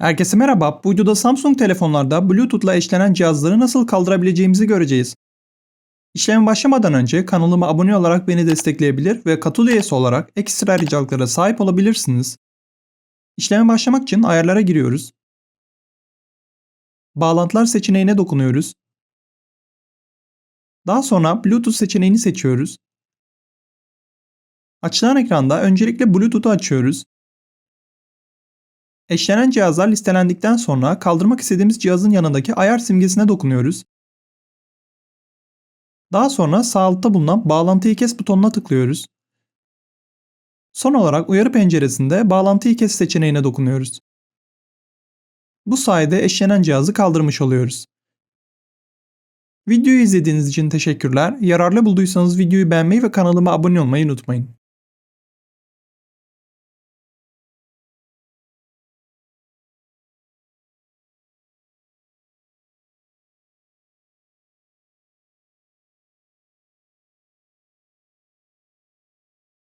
Herkese merhaba. Bu videoda Samsung telefonlarda Bluetooth'la eşlenen cihazları nasıl kaldırabileceğimizi göreceğiz. İşleme başlamadan önce kanalıma abone olarak beni destekleyebilir ve katıl üyesi olarak ekstra ayrıcalıklara sahip olabilirsiniz. İşleme başlamak için ayarlara giriyoruz. Bağlantılar seçeneğine dokunuyoruz. Daha sonra Bluetooth seçeneğini seçiyoruz. Açılan ekranda öncelikle Bluetooth'u açıyoruz. Eşlenen cihazlar listelendikten sonra kaldırmak istediğimiz cihazın yanındaki ayar simgesine dokunuyoruz. Daha sonra sağ altta bulunan bağlantıyı kes butonuna tıklıyoruz. Son olarak uyarı penceresinde bağlantıyı kes seçeneğine dokunuyoruz. Bu sayede eşlenen cihazı kaldırmış oluyoruz. Videoyu izlediğiniz için teşekkürler. Yararlı bulduysanız videoyu beğenmeyi ve kanalıma abone olmayı unutmayın.